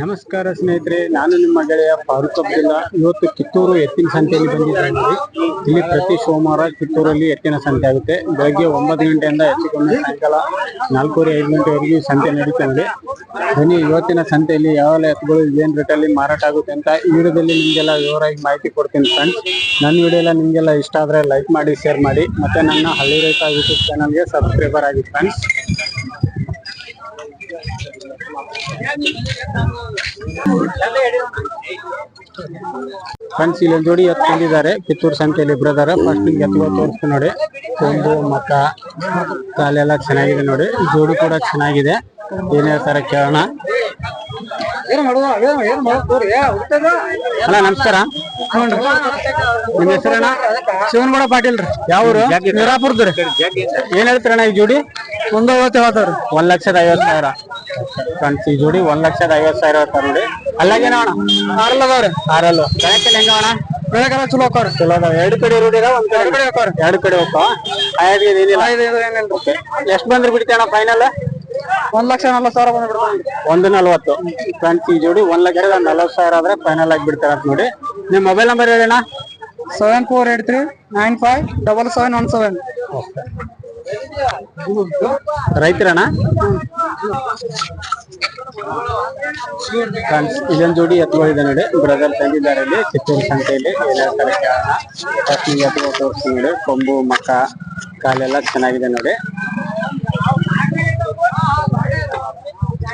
ನಮಸ್ಕಾರ ಸ್ನೇಹಿತರೆ, ನಾನು ನಿಮ್ಮ ಗೆಳೆಯ ಫಾರೂಕ್ ಅಬ್ದುಲ್ಲಾ. ಇವತ್ತು ಕಿತ್ತೂರು ಎತ್ತಿನ ಸಂತೆಯಲ್ಲಿ ಬಂದಿದ್ದೇನೆ ಇಲ್ಲಿ ಪ್ರತಿ ಸೋಮವಾರ ಕಿತ್ತೂರಲ್ಲಿ ಎತ್ತಿನ ಸಂತೆ ಆಗುತ್ತೆ. ಬೆಳಗ್ಗೆ ಒಂಬತ್ತು ಗಂಟೆಯಿಂದ ಎತ್ತಿಕೊಂಡು ಸಾಯಂಕಾಲ ನಾಲ್ಕೂವರೆ, ಐದು ಗಂಟೆವರೆಗೂ ಸಂತೆ ನಡೀತಾ ಇದೆ ಬನ್ನಿ, ಇವತ್ತಿನ ಸಂತೆಯಲ್ಲಿ ಯಾವೆಲ್ಲ ಎತ್ತುಗಳು, ಏನು ರೇಟಲ್ಲಿ ಮಾರಾಟ ಆಗುತ್ತೆ ಅಂತ ಈ ವಿಡಿಯೋದಲ್ಲಿ ನಿಮಗೆಲ್ಲ ವಿವರವಾಗಿ ಮಾಹಿತಿ ಕೊಡ್ತೀನಿ ಫ್ರೆಂಡ್ಸ್ ನನ್ನ ವಿಡಿಯೋ ಎಲ್ಲ ನಿಮಗೆಲ್ಲ ಇಷ್ಟ ಆದರೆ ಲೈಕ್ ಮಾಡಿ ಶೇರ್ ಮಾಡಿ. ಮತ್ತೆ ನನ್ನ ಹಳ್ಳಿ ರೈತ ಯೂಟ್ಯೂಬ್ ಚಾನಲ್ಗೆ ಸಬ್ಸ್ಕ್ರೈಬರ್ ಆಗಿ ಫ್ರೆಂಡ್ಸ್ ಫ್ರೆಂಡ್ಸ್ ಇಲ್ಲಿ ಜೋಡಿ ಎತ್ತು ತಂದಿದ್ದಾರೆ ಕಿತ್ತೂರು ಸಂತೆಯಲ್ಲಿ ಇಬ್ರು ಇದಾರೆ ಫಸ್ಟ್ ಹಿಂಗೆ ಎತ್ತುಗಳು ತೋರಿಸ್ತೀನಿ ನೋಡಿ. ಕೊಂಬು ಮಕ್ಕ ಕಾಲೆಲ್ಲ ಚೆನ್ನಾಗಿದೆ ನೋಡಿ. ಜೋಡಿ ಕೂಡ ಚೆನ್ನಾಗಿದೆ. ಏನ್ ಹೇಳ್ತಾರೆ ಕೇಳೋಣ. ಅಣ್ಣ ನಮಸ್ಕಾರ. ನಿಮ್ಮ ಹೆಸರಣ್ಣ ಶಿವನಗೌಡ ಪಾಟೀಲ್ ರೀ. ಯಾವ್ರು ನಿರಾಪುರದ್ರಿ ಏನ್ ಹೇಳ್ತೀರಣ್ಣ ಈ ಜೋಡಿ? ಒಂದು ಐವತ್ತು ಹೇಳ್ತಾವ್ರಿ ಒಂದ್ ಲಕ್ಷದ ಐವತ್ತು ಸಾವಿರ. ಫ್ರೆಂಡ್ಸ್ ಈ ಜೋಡಿ ಒಂದ್ ಲಕ್ಷದ ಐವತ್ ಸಾವಿರ ನೋಡಿ. ಅಲ್ಲಾಗೇನ ಅಣ್ಣ? ಆರಲ್ಲ ಅದಾವ್ರಿ ಆರಲ್ಲು. ಬೆಳಕಲ್ಲಿ ಹೆಂಗ ಅಣ್ಣ? ಬೆಳಕಲ್ಲ ಚಲೋ ಹೋಗ್ತಾವ್ರಿ ಚಲೋ ಅದಾವ. ಎರಡು ಕಡೆ ರೂಢಿ ಇದಾವ ಒಂದ್ ಕಡೆ ಹೋಗ್ತಾವ್ರಿ ಎರಡು ಕಡೆ ಹೋಗ್ತಾವ. ಐದು ಏನಿಲ್ಲ. ಎಷ್ಟು ಬಂದ್ರೆ ಬಿಡ್ತೀಯ ಅಣ್ಣ ಫೈನಲ್ ಒಂದ್ ಲಕ್ಷ ನಲ್ವತ್ತು ಸಾವಿರ ಬಂದ್ಬಿಡ್ತಾನೆ ಒಂದು ನಲ್ವತ್ತು. ಫ್ರೆಂಡ್ಸ್ ಈ ಜೋಡಿ ಒಂದ್ ಲಕ್ಷದ ನಲ್ವತ್ ಸಾವಿರ ಆದ್ರೆ ಫೈನಲ್ ಆಗಿ ಬಿಡ್ತಾರ ಅಂತ ನೋಡಿ. ನಿಮ್ mobile number ಹೇಳಣ್ಣ seven four eight three nine five double seven one seven ರೈತರಣ್ಣ? Friends ಇದೊಂದು ಜೋಡಿ ಎತ್ತುಗಳಿದೆ ನೋಡಿ. ಬ್ರದರ್ ತಂದಿದ್ದಾರೆ ಇಲ್ಲಿ ಕಿತ್ತೂರು ಸಂತೆಯಲ್ಲಿ ಎಲ್ಲ ತರ ಕಾರಣ ಎತ್ತುಗಳು ತೋರಿಸ್ತೀನಿ ನೋಡಿ. ಕೊಂಬು ಮಕ್ಕ ಕಾಲೆಲ್ಲ ಚೆನ್ನಾಗಿದೆ ನೋಡಿ.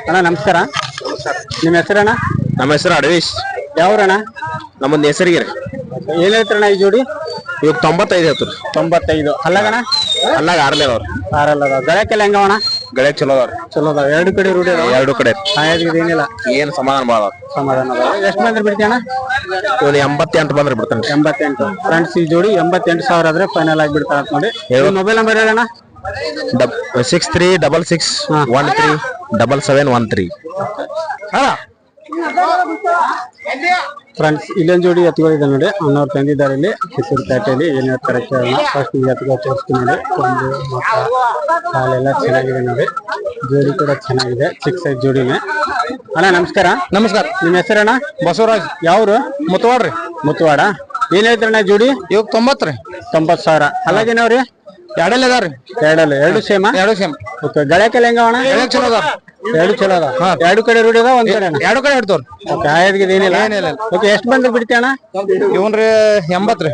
ಅಣ್ಣ ನಮಸ್ಕಾರ. ನಿಮ್ಮ ಹೆಸರಣ್ಣ? ನಮ್ಮ ಹೆಸರು ಅಡವೀಶ್. ಯಾವ್ರಣ್ಣ? ನಮ್ಮೊಂದು ಹೆಸರಿಗೆ ಏನ್ ಹೇಳ್ತಾರಣ್ಣ ಈ ಜೋಡಿ? ಇವಾಗ ತೊಂಬತ್ತೈದು ಹೇಳ್ತಾರೆ ತೊಂಬತ್ತೈದು. ಅಲ್ಲಗಣ ಅಲ್ಲಾಗ ಆರ್ಲೆ ಅವ್ರು ಆರಲ್ಲ ಅದಾವ ಗಳಕ್ಕೆಲ್ಲ ಗಳಕ್ ಚಲೋ ಅದಾವ್ರಿ. ಚಲೋ ಅದಾವ. ಎರಡು ಕಡೆ ರೂಢಿ ಅದಾವ? ಎರಡು ಕಡೆ. ಏನಿಲ್ಲ? ಏನ್ ಸಮಾಧಾನ ಬಾಳ ಸಮಾಧಾನ ಅದಾವ. ಎಷ್ಟು ಬಂದ್ರೆ ಬಿಡ್ತೀಯಣ್ಣ ಇವನು ಎಂಬತ್ತೆಂಟು ಬಂದ್ರೆ ಬಿಡ್ತಾನೆ ಎಂಬತ್ತೆಂಟು. ಫ್ರೆಂಡ್ಸ್ ಈ ಜೋಡಿ ಎಂಬತ್ತೆಂಟು ಸಾವಿರ ಆದ್ರೆ ಫೈನಲ್ ಆಗಿ ಬಿಡ್ತಾರ ಅಂತ ನೋಡಿ. Mobile number ಹೇಳಣ್ಣ? Six three double six one three double seven one three friends ಇಲ್ಲೊಂದು ಜೋಡಿ ಎತ್ತುಗಳಿದೆ ನೋಡಿ. ಅಣ್ಣವ್ರು ತಂದಿದ್ದಾರೆ ಇಲ್ಲಿ. ಕಿತ್ತೂರು ಪೇಟೆಯಲ್ಲಿ ಏನ್ ಹೇಳ್ತಾರೆ ಕೇಳೋಣ ಫಸ್ಟ್ ನಿಮ್ಗೆ ಎತ್ತುಗಳು ತೋರಿಸ್ತೀನಿ ನೋಡಿ. ಒಂದು ಹಾಲೆಲ್ಲ ಕಾಲೆಲ್ಲ ಚೆನ್ನಾಗಿದೆ ನೋಡಿ. ಜೋಡಿ ಕೂಡ ಚೆನ್ನಾಗಿದೆ. ಚಿಕ್ಕ ಸೈಜ್ ಜೋಡಿನೇ. ಅಣ್ಣ ನಮಸ್ಕಾರ. ನಮಸ್ಕಾರ. ನಿಮ್ಮ ಹೆಸರಣ್ಣ? ಬಸವರಾಜ್. ಯಾವ್ರು? ಮುತ್ತವಾಡ್ರಿ ಮುತ್ತವಾಡ ಏನ್ ಹೇಳ್ತಾರಣ್ಣ ಜೋಡಿ? ಇವಾಗ ತೊಂಬತ್ತ್ರಿ ತೊಂಬತ್ ಸಾವಿರ. ಅಲ್ಲಾಗೇನವ್ರಿ? ಎರಡಲ್ಲಿ ಅದಾವ್ರಿ ಎರಡಲ್ಲ. ಎರಡು ಸೇಮ? ಎರಡು ಸೇಮ್. ಓಕೆ ಗಳೆಕಲ್ಲಿ ಹೆಂಗ ಅಣ್ಣ? ಚಲೋ ಅದಾವ ಎರಡು ಚಲೋ ಅದ ಎರಡು ಕಡೆ ರೂಢಿ ಅದ ಒಂದ್ ಕಡೆ ಎರಡು ಕಡೆ ಹಿಡ್ತವ್ರಿ ಓಕೆ ಏನಿಲ್ಲ? ಏನಿಲ್ಲ ಓಕೆ ಎಷ್ಟು ಬಂದ್ರೆ ಬಿಡ್ತೀಯಣ್ಣ? ಇವನ್ರಿ ಎಂಬತ್ತ್ರಿ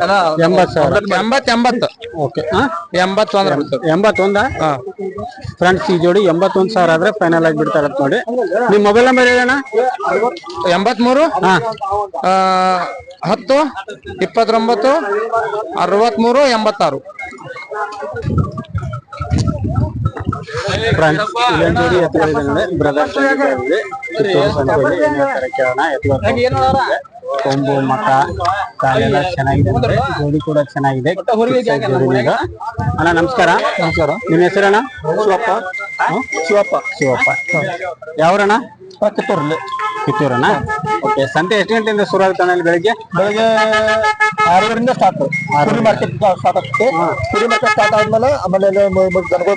ಎಂಬತ್ ಸಾವಿರ. ಎಂಬತ್ ಎಂಬತ್ತು ಓಕೆ ಎಂಬತ್ತು ಅಂದ್ರೆ ಬಿಡ್ತವ್ರಿ ಎಂಬತ್ತೊಂದ ಫ್ರೆಂಡ್ಸ್ ಈ ಜೋಡಿ ಎಂಬತ್ತೊಂದ್ ಸಾವಿರ ಆದ್ರೆ ಫೈನಲ್ ಆಗಿ ಬಿಡ್ತಾರ ನೋಡಿ. ನಿಮ್ ಮೊಬೈಲ್ ನಂಬರ್ ಹೇಳೋಣ ಎಂಬತ್ಮೂರು? ಹಾ. ಹತ್ತು ಇಪ್ಪತ್ತೊಂಬತ್ತು ಅರವತ್ಮೂರು ಎಂಬತ್ತಾರು. ಫ್ರೆಂಡ್ಸ್ ಇಲ್ಲೊಂದ್ ಜೋಡಿ ಎತ್ತುಗಳಿದೆ ನೋಡಿ ಬ್ರದರ್ ಕಿತ್ತೂರು ಸಂತೆಯಲ್ಲಿ ಏನ್ ಹೇಳ್ತಾರೆ ಕೇಳೋಣ. ಎತ್ತುಗಳು ಕೊಂಬು ಮಠ ಕಾಲೆಲ್ಲ ಚೆನ್ನಾಗಿದೆ ನೋಡಿ ಜೋಡಿ ಕೂಡ ಚೆನ್ನಾಗಿದೆ. ಅಣ್ಣ ನಮಸ್ಕಾರ. ನಮಸ್ಕಾರ. ನಿಮ್ಮ ಹೆಸರಣ್ಣ? ಶಿವಪ್ಪ. ಶಿವಪ್ಪ. ಶಿವಪ್ಪ. ಯಾವ್ರಣ್ಣ? ಕಿತ್ತೂರಲ್ಲಿ. ಕಿತ್ತೂರಣ್ಣ ಓಕೆ ಸಂತೆ ಎಷ್ಟು ಗಂಟೆಯಿಂದ ಶುರು ಆಗುತ್ತೆ ಅಣ್ಣ ಬೆಳಿಗ್ಗೆ? ಬೆಳಿಗ್ಗೆ ಆರೂವರೆಯಿಂದ ಸ್ಟಾರ್ಟ್ ಕುರಿ ಮಾರ್ಕೆಟ್ ಸ್ಟಾರ್ಟ್ ಆಗುತ್ತೆ. ಕುರಿ ಮಾರ್ಕೆಟ್ ಸ್ಟಾರ್ಟ್ ಆದ್ಮೇಲೆ ಆಮೇಲೆ ದನಗಳು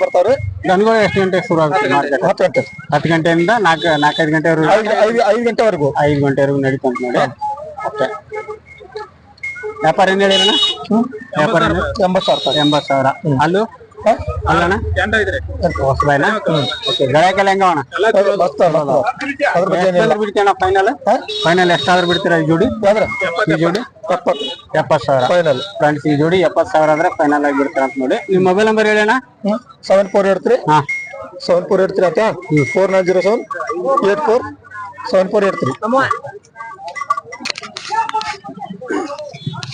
ಬರ್ತಾವ್ರಿ. ದನಗಳು ಎಷ್ಟು ಗಂಟೆಗೆ ಶುರು ಆಗುತ್ತೆ ಮಾರ್ಕೆಟ್? ಹತ್ತು ಗಂಟೆ. ಹತ್ತು ಗಂಟೆಯಿಂದ ನಾಲ್ಕು ನಾಲ್ಕೈದು ಗಂಟೆವರೆಗೂ? ಐದು ಗಂಟೆವರೆಗೂ. ಐದು ಗಂಟೆವರೆಗೂ ನಡೀತಂತ ನೋಡಿ. ಓಕೆ ವ್ಯಾಪಾರ ಏನು ಹೇಳಿರಣ್ಣ ವ್ಯಾಪಾರ? ಎಂಬತ್ತು ಸಾವಿರ. ಎಂಬತ್ತು ಸಾವಿರ. ಅಲ್ಲೂ? ಅಲ್ಲಣ್ಣ? ಓಕೆ. ಅದ್ರ ಬಗ್ಗೆ ಏನಿಲ್ಲ. ಬಿಡ್ತೀಯಣ್ಣ ಫೈನಲ್ ಫೈನಲ್ ಎಷ್ಟಾದ್ರೂ ಬಿಡ್ತೀರಾ ಈ ಜೋಡಿ? ಈ ಜೋಡಿ? ಎಪ್ಪತ್ತು. ಎಪ್ಪತ್ತು ಸಾವಿರ. ಫೈನಲ್ ಫ್ರೆಂಡ್ಸ್ ಈ ಜೋಡಿ ಎಪ್ಪತ್ತು ಸಾವಿರ ಆದ್ರೆ ಫೈನಲ್ ಆಗಿ ಬಿಡ್ತಾರ ಅಂತ ನೋಡಿ. ನಿಮ್ಮ ಮೊಬೈಲ್ ನಂಬರ್ ಹೇಳಣ್ಣ ಸೆವೆನ್ ಫೋರ್ ಏಟ್ ತ್ರೀ ಹಾ. ಸೆವೆನ್ ಫೋರ್ ಏಟ್ ತ್ರೀ ಆಯ್ತಾ four nine zero seven eight four seven four eight three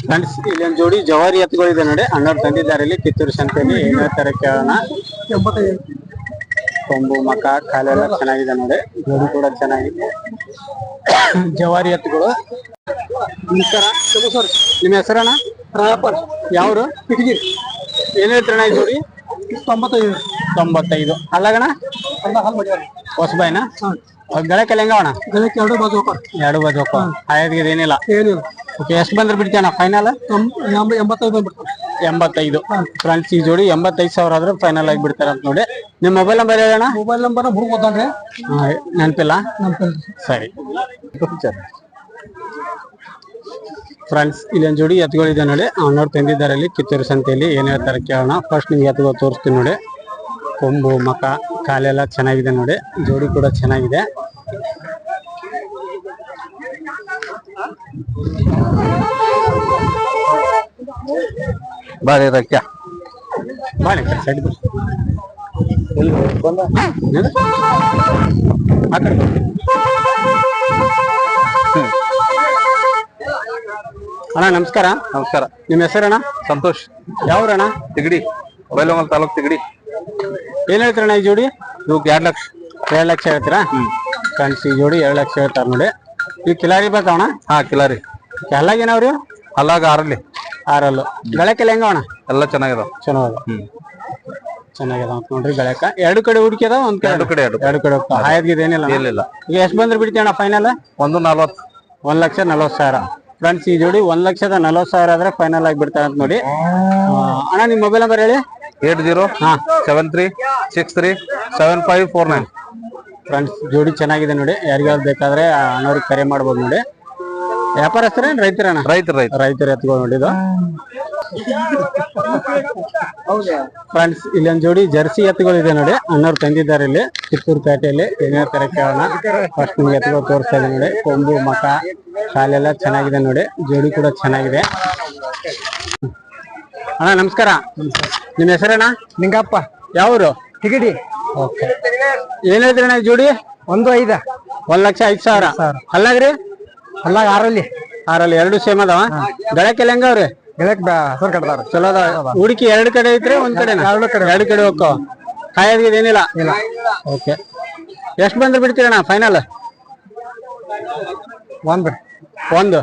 friends ಇಲ್ಲೊಂದು ಜೋಡಿ ಜವಾರಿ ಎತ್ತುಗಳಿದೆ ನೋಡಿ. ಅಣ್ಣವ್ರು ತಂದಿದ್ದಾರೆ ಇಲ್ಲಿ ಕಿತ್ತೂರು ಸಂತೆಯಲ್ಲಿ. ಏನ್ ಹೇಳ್ತಾರೆ ಕೇಳೋಣ. ಕೊಂಬು ಮಕ ಕಾಲೆಲ್ಲ ಚೆನ್ನಾಗಿದೆ ನೋಡಿ. ಜೋಡಿ ಕೂಡ ಚೆನ್ನಾಗಿದೆ. ಜವಾರಿ ಎತ್ತುಗಳು ನಮಸ್ಕಾರ. ನಿಮ್ಮ ಹೆಸರಣ್ಣ? ಯಾವ್ರು? ಕಿಟಗಿರಿ ಏನ್ ಹೇಳ್ತೀರಣ್ಣ ಈ ಜೋಡಿ? ತೊಂಬತ್ತೈದು. ತೊಂಬತ್ತೈದು. ಅಲ್ಲಗಣ ಹೊಸಬಾಯ್ನ ಹೆಂಗವಣ ಗಳಕ್ಕೆ ಎರಡು ಬಾಜು ಎರಡು ಬಾಜು ಆಯ್ದಿಗೆ ಏನಿಲ್ಲ? ಏನಿಲ್ಲ. ಓಕೆ ಎಷ್ಟು ಬಂದ್ರೆ ಬಿಡ್ತೇನೆ ಫೈನಲ್ ಎಂಬತ್ತೈದು ಬಂದ್ಬಿಡ್ತಾರೆ ಎಂಬತ್ತೈದು. ಫ್ರೆಂಡ್ಸ್ ಈ ಜೋಡಿ ಎಂಬತ್ತೈದು ಸಾವಿರ ಆದ್ರೆ ಫೈನಲ್ ಆಗಿ ಬಿಡ್ತಾರೆ ಅಂತ ನೋಡಿ. ನಿಮ್ ಮೊಬೈಲ್ ನಂಬರ್ ಹೇಳೋಣ ಮೊಬೈಲ್ ನಂಬರ್ ಹುಡುಗ ಗೊತ್ತಾನ್ರಿ. ನೆನಪಿಲ್ಲ? ಸರಿ. ಫ್ರೆಂಡ್ಸ್ ಇಲ್ಲೊಂದು ಜೋಡಿ ಎತ್ತುಗಳಿದೆ ನೋಡಿ. ಅವ್ನವ್ರು ತಂದಿದ್ದಾರೆ ಇಲ್ಲಿ ಕಿತ್ತೂರು ಸಂತೆಯಲ್ಲಿ ಏನು ಹೇಳ್ತಾರೆ ಕೇಳೋಣ. ಫಸ್ಟ್ ನಿಮ್ಗೆ ಎತ್ತುಗಳು ತೋರಿಸ್ತೀನಿ ನೋಡಿ. ಕೊಂಬು ಮಕ ಕಾಲೆಲ್ಲ ಚೆನ್ನಾಗಿದೆ ನೋಡಿ. ಜೋಡಿ ಕೂಡ ಚೆನ್ನಾಗಿದೆ. ಬಾಳೆ ಸೈಡ್ ಏನು? ಆ ಕಡೆ ಬಾ. ಅಣ್ಣ ನಮಸ್ಕಾರ. ನಮಸ್ಕಾರ. ನಿಮ್ಮ ಹೆಸರಣ್ಣ? ಸಂತೋಷ್. ಯಾವ್ರಣ್ಣ? ತಿಗಡಿ. ಬೈಲಮಲ್ ತಾಲೂಕ್ ತಿಗಡಿ. ಏನ್ ಹೇಳ್ತೀರಣ್ಣ ಈ ಜೋಡಿ? ಇವಕ್ಕೆ ಎರಡ್ ಲಕ್ಷ. ಎರಡ್ ಲಕ್ಷ ಹೇಳ್ತೀರಾ? ಫ್ರೆಂಡ್ಸ್ ಈ ಜೋಡಿ ಎರಡು ಲಕ್ಷ ಹೇಳ್ತಾರೆ ನೋಡಿ. ಈ ಕಿಲಾರಿ ಬರ್ತಾವಣ ಹಾ ಕಿಲಾರಿ. ಎಲ್ಲಾಗ ಏನವ್ರಿ ಅಲ್ಲಾಗ ಆರಲ್ಲಿ. ಆರಲ್ಲು. ಗಳಕ್ಕೆಲ್ಲ ಅಣ್ಣ ಎಲ್ಲ ಚೆನ್ನಾಗಿದಾವ ಚೆನ್ನಾಗ ಹ್ಮ್. ಚೆನ್ನಾಗಿದಾವ ಅಂತ ನೋಡ್ರಿ ಗಳಕ್ಕ. ಎರಡು ಕಡೆ ಹುಡುಕಿ ಅದ ಒಂದ್ ಕಡೆ? ಎರಡು ಕಡೆ ಎರಡು ಎರಡು ಕಡೆ ಹೋಗ್ತಾವ. ಹಾಯದ್ಗಿದ ಏನಿಲ್ಲ ಏನಿಲ್ಲ. ಈಗ ಎಷ್ಟು ಬಂದ್ರೆ ಅಣ್ಣ ಫೈನಲ್ ಒಂದು ನಲ್ವತ್ತು ಒಂದ್ ಲಕ್ಷ ನಲ್ವತ್ ಸಾವಿರ. ಫ್ರೆಂಡ್ಸ್ ಈ ಜೋಡಿ ಒಂದ್ ಲಕ್ಷದ ನಲವತ್ತು ಸಾವಿರ ಆದ್ರೆ ಫೈನಲ್ ಆಗಿ ಬಿಡ್ತಾರೆ ಅಂತ ನೋಡಿ. ಆ, ಅಣ್ಣ ನಿಮ್ ಮೊಬೈಲ್ ನಂಬರ್ ಹೇಳಿ. ಏಟ್ ಜೀರೋ ಹಾ. Seven three six three seven five four nine. Friends ಜೋಡಿ ಚೆನ್ನಾಗಿದೆ ನೋಡಿ. ಯಾರಿಗಾದ್ರು ಬೇಕಾದ್ರೆ ಆ ಅಣ್ಣವ್ರಿಗೆ ಕರೆ ಮಾಡ್ಬೋದು ನೋಡಿ. ವ್ಯಾಪಾರಸ್ಥರೇನ್ ರೈತರಣ್ಣ? ರೈತ ರೈತ ರೈತರ ಎತ್ಕೊಂಡು ನೋಡಿದ್ದು ಫ್ರೆಂಡ್ಸ್ ಇಲ್ಲೊಂದ್ ಜೋಡಿ ಜರ್ಸಿ ಎತ್ತುಗಳಿದೆ ನೋಡಿ. ಅಣ್ಣವ್ರು ತಂದಿದ್ದಾರೆ ಇಲ್ಲಿ. ಕಿತ್ತೂರು ಪೇಟೆಯಲ್ಲಿ. ಏನೇ ತರ ಕೇಳೋಣ. ಫಸ್ಟ್ ನಿಮ್ಗೆ ಎತ್ತುಗಳು ತೋರಿಸ್ತಾ ಇದೆ ನೋಡಿ. ಕೊಂಬು ಮಕ ಕಾಲೆಲ್ಲ ಚೆನ್ನಾಗಿದೆ ನೋಡಿ. ಜೋಡಿ ಕೂಡ ಚೆನ್ನಾಗಿದೆ. ಅಣ್ಣ ನಮಸ್ಕಾರ. ನಿಮ್ ಹೆಸರಣ್ಣ? ನಿಂಗಪ್ಪ ಯಾವ್ರು ಟಿಗಿಡಿ ಓಕೆ. ಏನ್ ಹೇಳ್ತೀರಣ್ಣ ಈ ಜೋಡಿ? ಒಂದು ಐದ. ಒಂದ್ ಲಕ್ಷ ಐದ್ ಸಾವಿರ. ಅಲ್ಲಾಗ್ರಿ ಅಲ್ಲ ಆರಲ್ಲಿ ಆರಲ್ಲಿ ಎರಡು ಸೇಮ್ ಅದಾವ ಹೆಂಗವ್ರಿ ಗಿಳಕ್ ಹಸರು ಕಟ್ತಾರ ಚಲೋ ಹುಡುಕಿ ಎರಡು ಕಡೆ ಐತ್ರಿ ಒಂದ್ ಕಡೆ ಎರಡು ಕಡೆ. ಎರಡು ಕಡೆ ಹೋಗ್ಕೋ ಕಾಯೋದ್ಗಿದ ಏನಿಲ್ಲ ಇಲ್ಲ ಓಕೆ ಎಷ್ಟು ಬಂದ್ರೆ ಬಿಡ್ತೀರಣ್ಣ ಫೈನಲ್ ಒಂದು ಒಂದು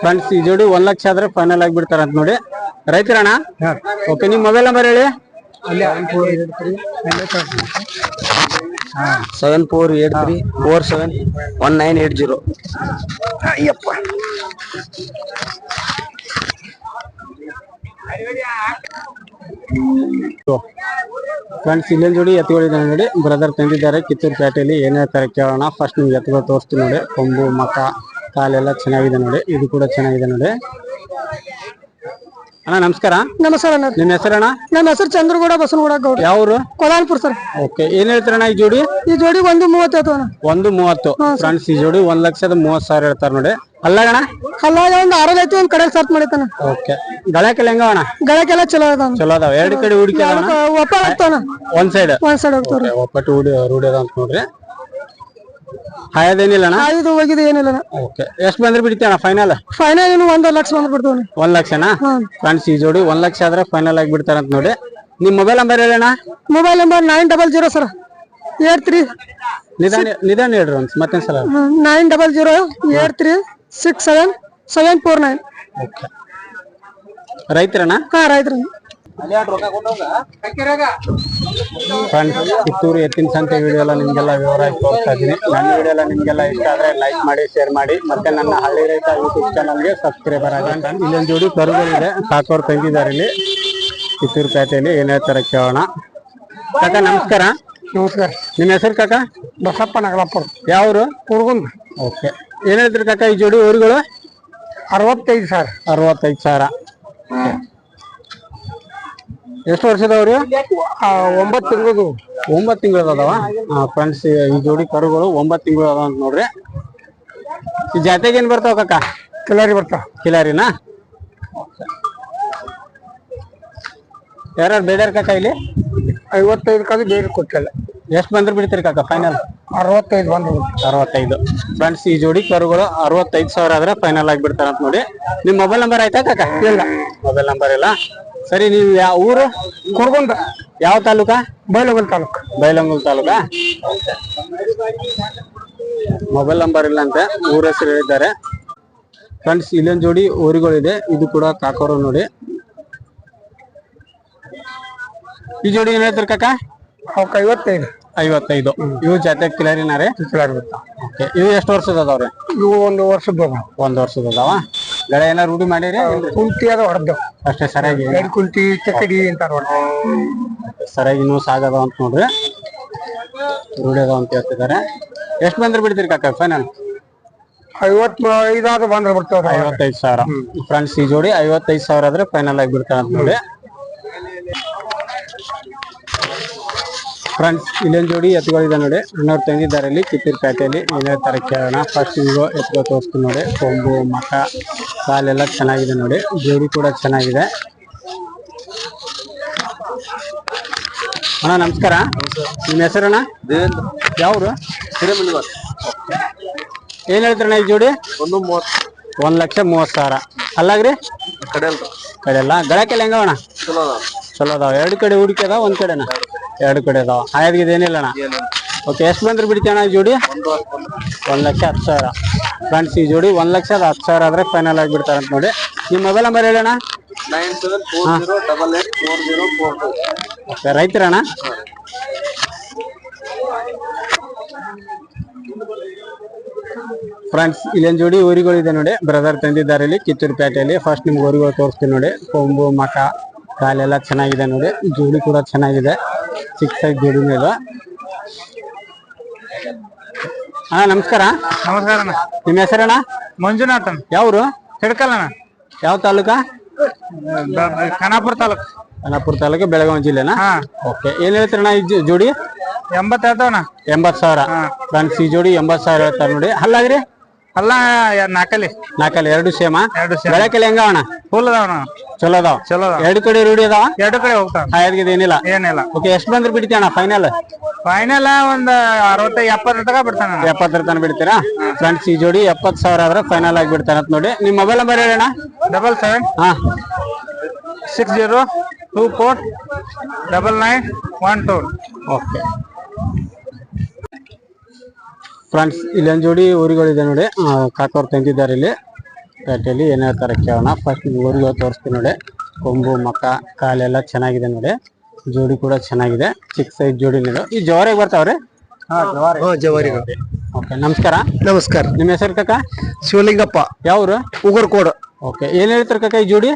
ಫ್ರೆಂಡ್ಸ್ ಈ ಜೋಡಿ ಒಂದ್ ಲಕ್ಷ ಆದ್ರೆ ಫೈನಲ್ ಆಗಿ ಬಿಡ್ತಾರ ಅಂತ ನೋಡಿ ರೈತರಣ್ಣ. ಓಕೆ ನಿಮ್ ಮೊಬೈಲ್ ನಂಬರ್ ಹೇಳಿ seven four eight three four seven one nine eight zero Ayyappa. Friends ಇಲ್ಲೊಂದ್ ಜೋಡಿ ಎತ್ತುಗಳಿದೆ ನೋಡಿ. ಬ್ರದರ್ ತಂದಿದ್ದಾರೆ ಕಿತ್ತೂರು ಪೇಟೆಯಲ್ಲಿ. ಏನೇ ತರ ಕೇಳೋಣ. ಫಸ್ಟ್ ನಿಮ್ಗೆ ಎತ್ತುಗಳು ತೋರಿಸ್ತೀನಿ ನೋಡಿ. ಕೊಂಬು ಮಕ ಕಾಲೆಲ್ಲ ಚೆನ್ನಾಗಿದೆ ನೋಡಿ. ಇದು ಕೂಡ ಚೆನ್ನಾಗಿದೆ ನೋಡಿ. ಅಣ್ಣ ನಮಸ್ಕಾರ. ನಮಸ್ಕಾರ ಅಣ್ಣ. ನಿಮ್ ಹೆಸರಣ್ಣ ನನ್ನ ಹೆಸರು ಚಂದ್ರಗೌಡ ಬಸನಗೌಡ ಗೌಡ. ಯಾವ್ರು? ಕೊಲಾನ್ಪುರ್ ಸರ್. ಓಕೆ ಏನ್ ಹೇಳ್ತಾರಣ್ಣ ಈ ಜೋಡಿ? ಈ ಜೋಡಿ ಒಂದು ಮೂವತ್ತು ಅಣ್ಣ. ಒಂದು ಮೂವತ್ತು. ಫ್ರೆಂಡ್ಸ್ ಈ ಜೋಡಿ ಒಂದ್ ಲಕ್ಷದ ಮೂವತ್ ಸಾವಿರ ಹೇಳ್ತಾರ ನೋಡಿ. ಅಲ್ಲಗಣ ಅಲ್ಲಾಗ ಒಂದು ಆರಲ್ಲಿ ಐತಿ ಒಂದ್ ಕಡೆ ಸರ್ಚ್ ಮಾಡಿತಾನ ಓಕೆ. ಗಳಕೆಲ್ಲ ಹೆಂಗ ಅಣ್ಣ? ಗಳಕೆಲ್ಲ ಚಲೋ ಅದಾವ ಚಲೋ ಅದಾವ. ಎರಡು ಕಡೆ ಹೂಡಿಕೆ ಒಪ್ಪ ಒಂದ್ ಸೈಡ್ ಒಂದ್ ಸೈಡ್ ಹೋಗ್ತಾವ್ರಿ. ಒಪ್ಪಟ್ಟು ಹೂಡಿ ರೂಢಿ ಅದ ಅಂತ ನೋಡ್ರಿ. ಹಾಯದೇನಿಲ್ಲ ಅಣ್ಣ ಇದು ಹೋಗಿದೆ ಏನಿಲ್ಲ ಓಕೆ ಎಷ್ಟು ಬಂದ್ರೆ ಬಿಡ್ತೀಯಣ್ಣ ಫೈನಲ್ ಫೈನಲ್ ಇನ್ನು ಒಂದ್ ಲಕ್ಷ ಬಂದ್ ಬಿಡ್ತಾವನಿ ಒಂದ್ ಲಕ್ಷನಾ? ಫ್ರೆಂಡ್ಸ್ ಈ ಜೋಡಿ ಒಂದ್ ಲಕ್ಷ ಆದ್ರೆ ಫೈನಲ್ ಆಗಿ ಬಿಡ್ತಾರ ಅಂತ ನೋಡಿ. ನಿಮ್ mobile number ಹೇಳಣ್ಣ? Mobile number nine double zero sir eight three ನಿಧಾನ ನಿಧಾನ ಹೇಳ್ರಿ ಒಂದ್ ಮತ್ತೊಂದ್ ಸಲ. Nine double zero eight three six seven seven four nine ರೈತರಣ್ಣ? ಹಾ ರೈತ್ರಿ. ಫ್ರೆಂಡ್ಸ್ ಕಿತ್ತೂರು ಎತ್ತಿನ ಸಂತೆ ವಿಡಿಯೋ ಎಲ್ಲ ನಿಮ್ಗೆಲ್ಲ ವಿವರವಾಗಿ ತೋರಿಸ್ತಾ ಇದ್ದೀನಿ. ನನ್ನ ವಿಡಿಯೋ ಎಲ್ಲ ನಿಮ್ಗೆಲ್ಲ ಇಷ್ಟ ಆದ್ರೆ ಲೈಕ್ ಮಾಡಿ ಶೇರ್ ಮಾಡಿ. ಮತ್ತೆ ನನ್ನ ಹಳ್ಳಿ ರೈತ ಯೂಟ್ಯೂಬ್ ಚಾನಲ್ಗೆ ಸಬ್ಸ್ಕ್ರೈಬರ್ ಆಗಿ ಇಲ್ಲೊಂದು ಜೋಡಿ ಕರುಗಳಿದೆ ಸಾಕೋರು ತಂಗಿದ್ದಾರೆ ಇಲ್ಲಿ. ಕಿತ್ತೂರು ಪೇಟೆಯಲ್ಲಿ ಏನೇ ತರ ಕೇಳೋಣ. ಕಾಕ ನಮಸ್ಕಾರ. ನಮಸ್ಕಾರ. ನಿಮ್ಮ ಹೆಸರು ಕಾಕ? ಬಸಪ್ಪ ನಗಲಪ್ಪರು ಯಾವ್ರು? ಕುರ್ಗುಂದ. ಓಕೆ. ಏನ್ ಹೇಳ್ತೀರಿ ಕಾಕ ಈ ಜೋಡಿ ಊರುಗಳು? ಅರವತ್ತೈದು ಸಾವಿರ. ಅರವತ್ತೈದು ಸಾವಿರ. ಎಷ್ಟು ವರ್ಷದವ್ರಿ ಒಂಬತ್ತು ತಿಂಗಳದು ಒಂಬತ್ತು ತಿಂಗಳು ಅದಾವ? ಫ್ರೆಂಡ್ಸ್ ಈ ಜೋಡಿ ಕರುಗಳು ಒಂಬತ್ತು ತಿಂಗಳು ಅದಾವ ಅಂತ ನೋಡ್ರಿ. ಈ ಜಾತೆಗೆ ಏನ್ ಬರ್ತಾವ ಕಕ್ಕ ಕಿಲಾರಿ ಬರ್ತಾವ. ಕಿಲಾರಿನಾ? ಯಾರು ಬೇಡ ಕಕ್ಕ ಇಲ್ಲಿ? ಐವತ್ತೈದು ಕಾದು ಬೇರೆ ಕೊಟ್ಟಿಲ್ಲ. ಎಷ್ಟು ಬಂದ್ರೆ ಬಿಡ್ತೀರಿ ಕಾಕ ಫೈನಲ್ ಅರವತ್ತೈದು ಬಂದ್ರು ಅರವತ್ತೈದು. ಫ್ರೆಂಡ್ಸ್ ಈ ಜೋಡಿ ಕರುಗಳು ಅರವತ್ತೈದು ಸಾವಿರ ಆದ್ರೆ ಫೈನಲ್ ಆಗಿ ಬಿಡ್ತಾರ ಅಂತ ನೋಡಿ. ನಿಮ್ಮ ಮೊಬೈಲ್ ನಂಬರ್ ಆಯ್ತಾ ಕಾಕ? ಇಲ್ಲ. ಮೊಬೈಲ್ ನಂಬರ್ ಇಲ್ಲ? ಸರಿ ನೀವು ಯಾವ ಊರು? ಕುರ್ಗೊಂದ ಯಾವ ತಾಲೂಕಾ? ಬೈಲಂಗುಲ್ ತಾಲೂಕು. ಬೈಲಂಗುಲ್ ತಾಲೂಕಾ? ಮೊಬೈಲ್ ನಂಬರ್ ಇಲ್ಲ ಅಂತ ಊರ ಹೆಸರು ಹೇಳಿದ್ದಾರೆ. ಫ್ರೆಂಡ್ಸ್ ಇಲ್ಲೊಂದು ಜೋಡಿ ಊರುಗಳಿದೆ ಇದು ಕೂಡ ಕಾಕೋರು ನೋಡಿ. ಈ ಜೋಡಿ ಏನ್ ಹೇಳ್ತಾರೆ ಕಾಕ? ಅವಕ್ಕೆ ಐವತ್ತೈದು. ಐವತ್ತೈದು. ಇವು ಜಾತಿ ಕಿಲಾರಿನಾರೆ ಓಕೆ ಇವು ಎಷ್ಟು ವರ್ಷದ ಅದಾವ್ರಿ ಇವು ಒಂದು ವರ್ಷದ ಒಂದ್ ವರ್ಷದ ಅದಾವ ಗಳ ಏನಾರ ರೂಢಿ ಮಾಡಿರಿ? ಕುಂತಿ ಅದ ಹೊಡೆದವು ಅಷ್ಟೇ ಸರಿಯಾಗಿ ಕುಂಟಿ ಚಕ್ಕಡಿ ಅಂತ ನೋಡ್ರಿ ಸರಿಯಾಗಿ ಇನ್ನೂ ಸಾಗದ ಅಂತ ನೋಡ್ರಿ. ರೂಢಿ ಅದಾವ ಅಂತ ಹೇಳ್ತಿದ್ದಾರೆ. ಎಷ್ಟು ಬಂದ್ರೆ ಬಿಡ್ತೀರಿ ಕಾಕ ಫೈನಲ್ ಐವತ್ತೈದು ಸಾವಿರ. ಫ್ರೆಂಡ್ಸ್ ಈ ಜೋಡಿ ಐವತ್ತೈದು ಸಾವಿರ ಆದ್ರೆ ಫೈನಲ್ ಆಗಿ ಬಿಡ್ತಾರೆ ಅಂತ ನೋಡಿ. ಫ್ರೆಂಡ್ಸ್ ಇಲ್ಲೊಂದು ಜೋಡಿ ಎತ್ತುಗಳಿದೆ ನೋಡಿ. ಅಣ್ಣವ್ರು ತಂದಿದ್ದಾರೆ ಇಲ್ಲಿ ಕಿತ್ತೂರು ಪೇಟೆಯಲ್ಲಿ. ಏನೇ ಥರ ಕೇಳೋಣ. ಫಸ್ಟ್ ನಿಮಗೂ ಎತ್ತುಗಳು ತೋರಿಸ್ತೀನಿ ನೋಡಿ. ಕೊಂಬು ಮಠ ಕಾಲೆಲ್ಲ ಚೆನ್ನಾಗಿದೆ ನೋಡಿ. ಜೋಡಿ ಕೂಡ ಚೆನ್ನಾಗಿದೆ. ಅಣ್ಣ ನಮಸ್ಕಾರ. ನಿಮ್ಮ ಹೆಸರಣ್ಣ? ಯಾವ್ರು? ಏನು ಹೇಳ್ತೀರಣ್ಣ ಈ ಜೋಡಿ? ಒಂದು ಮೂವತ್ತು. ಒಂದ್ ಲಕ್ಷ ಮೂವತ್ ಸಾವಿರ. ಅಲ್ಲಾಗ್ರಿ? ಕಡೆ ಕಡೆ ಎಲ್ಲ ಗಳಕ್ಕೆಲ್ಲ ಹೆಂಗವಣ ಚಲೋ ಚಲೋ ಅದಾವ. ಎರಡು ಕಡೆ ಹುಡುಕಿ ಅದಾವ ಒಂದ್ ಕಡೆನ? ಎರಡು ಕಡೆ ಅದಾವ. ಹಾಯದ್ಗಿದ ಏನಿಲ್ಲ ಅಣ್ಣ. ಓಕೆ ಎಷ್ಟು ಬಂದ್ರೆ ಬಿಡ್ತೀಯಣ್ಣ ಈ ಜೋಡಿ? ಒಂದು ಲಕ್ಷ ಹತ್ತು ಸಾವಿರ. ಫ್ರೆಂಡ್ಸ್ ಈ ಜೋಡಿ ಒಂದ್ ಲಕ್ಷದ ಹತ್ತು ಸಾವಿರ ಆದ್ರೆ ಫೈನಲ್ ಆಗಿ ಬಿಡ್ತಾರೆ ಅಂತ ನೋಡಿ. ನಿಮ್ಮ mobile number ಹೇಳಣ್ಣ nine seven four zero double eight four zero four two. Okay ರೈತರಣ್ಣ friends ಇಲ್ಲೊಂದು ಜೋಡಿ ಊರಿಗಳಿದೆ ನೋಡಿ. ಬ್ರದರ್ ತಂದಿದ್ದಾರೆ ಇಲ್ಲಿ ಕಿತ್ತೂರು ಪೇಟೆಯಲ್ಲಿ. ಫಸ್ಟ್ ನಿಮ್ಗೆ ಊರಿಗಳು ತೋರಿಸ್ತೀನಿ ನೋಡಿ. ಕೊಂಬು ಮಠ. ಕಾಲೆಲ್ಲ ಚೆನ್ನಾಗಿದೆ ನೋಡಿ. ಜೋಡಿ ಕೂಡ ಚೆನ್ನಾಗಿದೆ. ಚಿಕ್ಕ ಸೈಜ್ ಜೋಡಿ ಮೇಲೆ. ಅಣ್ಣ ನಮಸ್ಕಾರ. ನಮಸ್ಕಾರ ಅಣ್ಣ. ನಿಮ್ಮ ಹೆಸರಣ್ಣ? ಮಂಜುನಾಥ್ ಅಣ್ಣ ಯಾವ್ರು ಹಿಡ್ಕಲ್ಲಣ್ಣ ಯಾವ ತಾಲೂಕಾ? ಖಾನಾಪುರ ತಾಲೂಕು. ಖಾನಾಪುರ ತಾಲೂಕು ಬೆಳಗಾವಿ ಜಿಲ್ಲೆನಾ? ಹಾ. ಓಕೆ. ಏನ್ ಹೇಳ್ತೀರಣ್ಣ ಈ ಜೋಡಿ? ಎಂಬತ್ತು ಹೇಳ್ತಾವಣ್ಣ. ಎಂಬತ್ ಸಾವಿರ. ಫ್ರೆಂಡ್ಸ್ ಈ ಜೋಡಿ ಎಂಬತ್ ಸಾವಿರ ಹೇಳ್ತಾರೆ ನೋಡಿ. ಅಲ್ಲಾಗ್ರಿ? ಅಲ್ಲ ನಾಕಲಿ ನಾಕಲಿ ಎರಡು ಸೇಮ? ಎರಡು ಬೆಳಕಲ್ಲಿ ಹೆಂಗ ಅಣ್ಣ ಫುಲ್ ಅದಾವಣ್ಣ. ಚಲೋ ಅದಾವ? ಚಲೋ ಅದಾವ. ಎರಡು ಕಡೆ ರೂಢಿ ಅದಾವ? ಎರಡು ಕಡೆ ಹೋಗ್ತಾವ. ಹಾಯದ್ಗಿದ ಏನಿಲ್ಲ? ಏನಿಲ್ಲ. ಓಕೆ ಎಷ್ಟು ಬಂದ್ರೆ ಬಿಡ್ತೀಯ ಅಣ್ಣ ಫೈನಲ್ ಫೈನಲ್ ಒಂದ್ ಅರವತ್ತ ಎಪ್ಪತ್ತರ ತನಕ ಬಿಡ್ತಾನ ಎಪ್ಪತ್ತರ ತನಕ ಬಿಡ್ತೀರಾ? ಫ್ರೆಂಡ್ಸ್ ಈ ಜೋಡಿ ಎಪ್ಪತ್ ಸಾವಿರ ಆದ್ರೆ ಫೈನಲ್ ಆಗಿ ಬಿಡ್ತಾನ ಅಂತ ನೋಡಿ. ನಿಮ್ಮ ಮೊಬೈಲ್ ನಂಬರ್ ಹೇಳೋಣ ಡಬಲ್ ಸೆವೆನ್ ಹಾ. Six zero two four double nine one two okay friends ಇಲ್ಲೊಂದು ಜೋಡಿ ಊರುಗಳಿದೆ ನೋಡಿ. ಕಾಕೋರ್ ತಂದಿದ್ದಾರೆ ಇಲ್ಲಿ. ಪೇಟೆಯಲ್ಲಿ ಏನು ಹೇಳ್ತಾರೆ ಕೇಳೋಣ. ಫಸ್ಟ್ ಊರಿಗೆ ತೋರಿಸ್ತೀನಿ ನೋಡಿ. ಕೊಂಬು ಮಕ್ಕ ಕಾಲೆಲ್ಲ ಚೆನ್ನಾಗಿದೆ ನೋಡಿ. ಜೋಡಿ ಕೂಡ ಚೆನ್ನಾಗಿದೆ. ಚಿಕ್ಕ ಸೈಜ್ ಜೋಡಿ ಜೋಡಿನಿದೆ ಈ ಜವಾರಿಗೆ ಬರ್ತಾವ್ರಿ? ಜವಾರಿ. ಓಕೆ ನಮಸ್ಕಾರ. ನಮಸ್ಕಾರ. ನಿಮ್ಮ ಹೆಸರು ಕಾಕ? ಶಿವಲಿಂಗಪ್ಪ. ಯಾವ್ರು? ಉಗರ್ಕೋಡ್. ಓಕೆ ಏನ್ ಹೇಳ್ತಾರೆ ಕಾಕ ಈ ಜೋಡಿ?